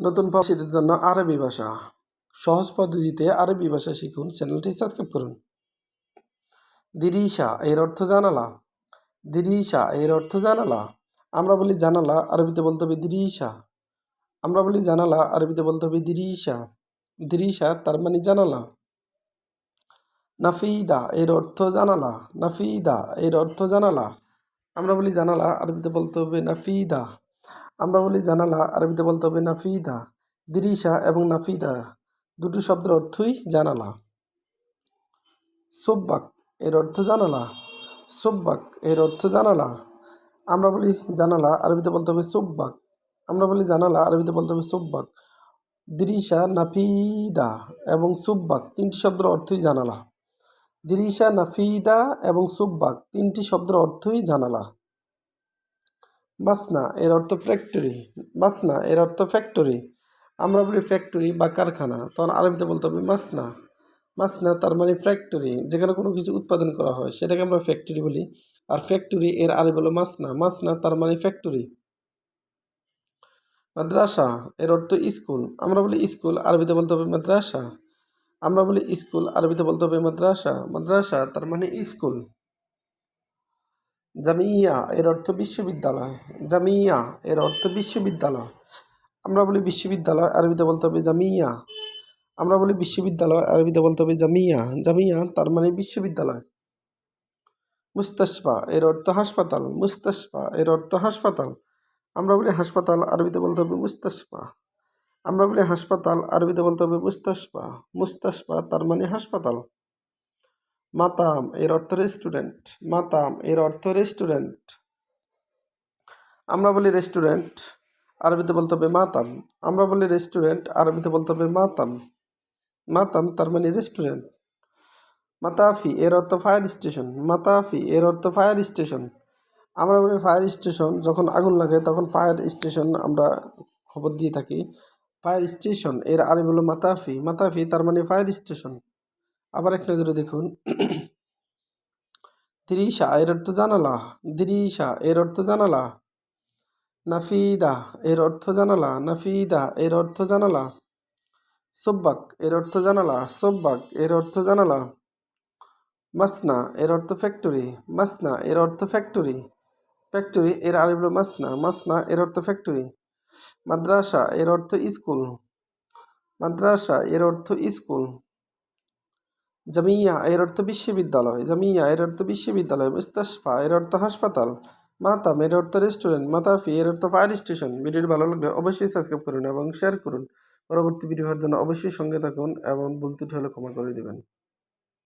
নতুন প্রবাসীদের জন্য আরবি ভাষা। সহজ পদ্ধতিতে আরবি ভাষা শিখুন, চ্যানেলটি সাবস্ক্রাইব করুন। দিরিশা, এর অর্থ জানালা। দিরিশা, এর অর্থ জানালা। আমরা বলি জানালা, আরবিতে বলতে হবে দিরিশা। আমরা বলি জানালা, আরবিতে বলতে হবে দিরিশা। দিরিশা, তার মানে জানালা। নাফিদা, এর অর্থ জানালা। নাফিদা, এর অর্থ জানালা। আমরা বলি জানালা, আরবিতে বলতে হবে নাফিদা। আমরা বলি জানালা, আরবিতে বলতে হবে নাফিদা, দিরিশা এবং নাফিদা। দুটো শব্দের অর্থই জানালা। সোব্বাক, এর অর্থ জানালা। সোব্বাক, এর অর্থ জানালা। আমরা বলি জানালা, আরবিতে বলতে হবে সোব্বাক। আমরা বলি জানালা, আরবিতে বলতে হবে সোব্বাক। দিরিশা, নাফিদা এবং সুব্বাক, তিনটি শব্দের অর্থই জানালা। দিরিশা, নাফিদা এবং সুব্বাক, তিনটি শব্দের অর্থই জানালা। মাসনা এর অর্থ ফ্যাক্টরি মাসনা এর অর্থ ফ্যাক্টরি আমরা বলি ফ্যাক্টরি বা কারখানা, তখন আরবিতে বলতে হবে মাসনা মাসনা তার মানে ফ্যাক্টরি যেখানে কোনো কিছু উৎপাদন করা হয়, সেটাকে আমরা ফ্যাক্টরি বলি। আর ফ্যাক্টরি এর আরবি হলো মাসনা মাসনা তার মানে ফ্যাক্টরি মাদ্রাসা, এর অর্থ স্কুল, আমরা বলি স্কুল, আরবিতে বলতে হবে মাদ্রাসা। আমরা বলি স্কুল, আরবিতে বলতে হবে মাদ্রাসা। মাদ্রাসা তার মানে স্কুল। জামিয়া এর অর্থ বিশ্ববিদ্যালয়। জামিয়া এর অর্থ বিশ্ববিদ্যালয়। আমরা বলি বিশ্ববিদ্যালয়, আরবিতে বলতে হবে জামিয়া। আমরা বলি বিশ্ববিদ্যালয়, আরবিতে বলতে হবে জামিয়া। জামিয়া তার মানে বিশ্ববিদ্যালয়। মুস্তাশফা এর অর্থ হাসপাতাল। মুস্তাশফা এর অর্থ হাসপাতাল। আমরা বলি হাসপাতাল, আরবিতে বলতে হবে মুস্তাশফা। আমরা বলি হাসপাতাল, আরবিতে বলতে হবে মুস্তাশফা। মুস্তাশফা তার মানে হাসপাতাল। মাতাম, এর অর্থ রেস্টুরেন্ট মাতাম, এর অর্থ রেস্টুরেন্ট আমরা বলি রেস্টুরেন্ট আরবিতে বলতে হবে মাতাম। আমরা বলি রেস্টুরেন্ট আরবিতে বলতে হবে মাতাম। মাতাম তার মানে রেস্টুরেন্ট মাতাফি, এর অর্থ ফায়ার স্টেশন মাতাফি, এর অর্থ ফায়ার স্টেশন আমরা বলি ফায়ার স্টেশন যখন আগুন লাগে তখন ফায়ার স্টেশন আমরা খবর দিয়ে থাকি। ফায়ার স্টেশনের আরবি হলো মাতাফি। মাতাফি তার মানে ফায়ার স্টেশন আবার এক নজরে দেখুন দিরিশা এর অর্থ জানালা দিরিশা এর অর্থ জানালা নাফিদা এর অর্থ জানালা নাফিদা এর অর্থ জানালা সোব্বাক এর অর্থ জানালা সোব্বাক এর অর্থ জানালা মাসনা এর অর্থ ফ্যাক্টরি মাসনা এর অর্থ ফ্যাক্টরি ফ্যাক্টরি এর হলো মাসনা মাসনা এর অর্থ ফ্যাক্টরি মাদ্রাসা এর অর্থ স্কুল মাদ্রাসা এর অর্থ স্কুল জামিয়া, এর অর্থ বিশ্ববিদ্যালয়। জামিয়া, এর অর্থ বিশ্ববিদ্যালয়। মুস্তাসফা এর অর্থ হাসপাতাল। মাতাম, এর অর্থ রেস্টুরেন্ট। মাতাফি, এর অর্থ ফায়ার স্টেশন। ভিডিওটি ভালো লাগলে অবশ্যই সাবস্ক্রাইব করুন এবং শেয়ার করুন। পরবর্তী ভিডিও হওয়ার জন্য অবশ্যই সঙ্গে থাকুন এবং ভুল ত্রুটি হলে ক্ষমা করে দেবেন।